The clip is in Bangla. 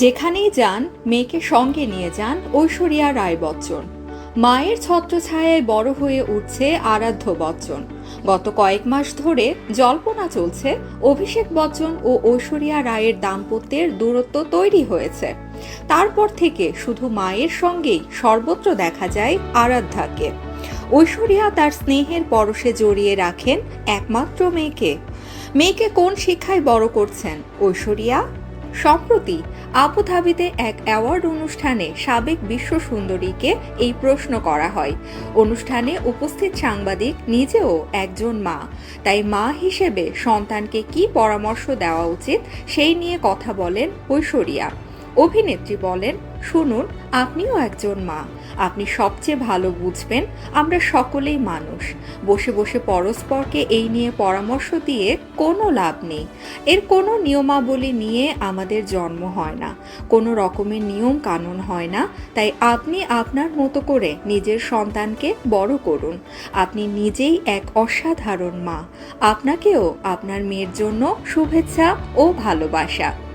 যেখানেই যান, মেয়েকে সঙ্গে নিয়ে যান ঐশ্বরিয়া রায় বচ্চন। মায়ের ছত্রছায়ায় বড় হয়ে উঠছে আরাধ্য বচ্চন। গত কয়েক মাস ধরে জল্পনা চলছে অভিষেক বচ্চন ও ঐশ্বরিয়া রায়ের দাম্পত্যের দূরত্ব তৈরি হয়েছে। তারপর থেকে শুধু মায়ের সঙ্গেই সর্বত্র দেখা যায় আরাধ্যাকে। ঐশ্বরিয়া তার স্নেহের পরশে জড়িয়ে রাখেন একমাত্র মেয়েকে। মেয়েকে কোন শিক্ষায় বড় করছেন? ঐশ্বরিয়া সম্প্রতি আবুধাবিতে এক অ্যাওয়ার্ড অনুষ্ঠানে সাবেক বিশ্ব সুন্দরীকে এই প্রশ্ন করা হয়। অনুষ্ঠানে উপস্থিত সাংবাদিক নিজেও একজন মা। তাই মা হিসেবে সন্তানকে কি পরামর্শ দেওয়া উচিত সেই নিয়ে কথা বলেন ঐশ্বরিয়া। অভিনেত্রী বলেন, শুনুন, আপনিও একজন মা। আপনি সবচেয়ে ভালো বুঝবেন আমরা সকলেই মানুষ। বসে বসে পরস্পরকে এই নিয়ে পরামর্শ দিয়ে কোনো লাভ নেই। এর কোনো নিয়মাবলী নিয়ে আমাদের জন্ম হয় না। কোনো রকমের নিয়ম কানুন হয় না। তাই আপনি আপনার মতো করে নিজের সন্তানকে বড় করুন। আপনি নিজেই এক অসাধারণ মা। আপনাকেও আপনার মেয়ের জন্য শুভেচ্ছা ও ভালোবাসা।